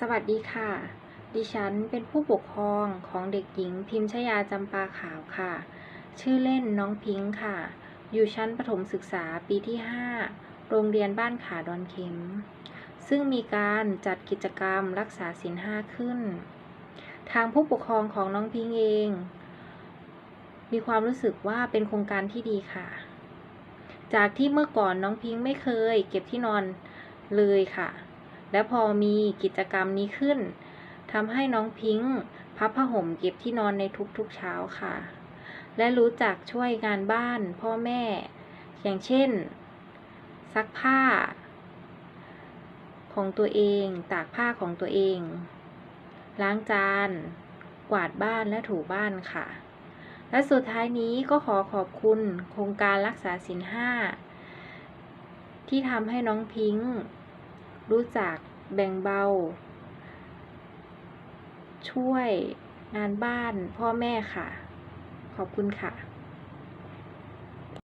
สวัสดีค่ะ ดิฉันเป็นผู้ปกครองของเด็กหญิงพิมชยาจำปาขาวค่ะ ชื่อเล่นน้องพิงค์ค่ะ อยู่ชั้นประถมศึกษาปีที่ 5 โรงเรียนบ้านขาดอนเข็ม ซึ่งมีการจัดกิจกรรมรักษาศีลห้าขึ้น ทางผู้ปกครองของน้องพิงค์เอง มีความรู้สึกว่าเป็นโครงการที่ดีค่ะ จากที่เมื่อก่อนน้องพิงค์ไม่เคย เก็บที่นอนเลยค่ะ และพอมีกิจกรรมนี้ขึ้นทำให้น้องพิงค์พับผ้าห่มเก็บที่นอนในทุกๆเช้าค่ะ และรู้จักช่วยงานบ้านพ่อแม่ อย่างเช่น ซักผ้า ของตัวเอง ตากผ้าของตัวเอง ล้างจาน กวาดบ้านและถูบ้านค่ะ และสุดท้ายนี้ก็ขอขอบคุณโครงการรักษาศีลห้าที่ทำให้น้องพิงค์ รู้จักแบ่งเบา ช่วยงานบ้านพ่อแม่ค่ะ ขอบคุณค่ะ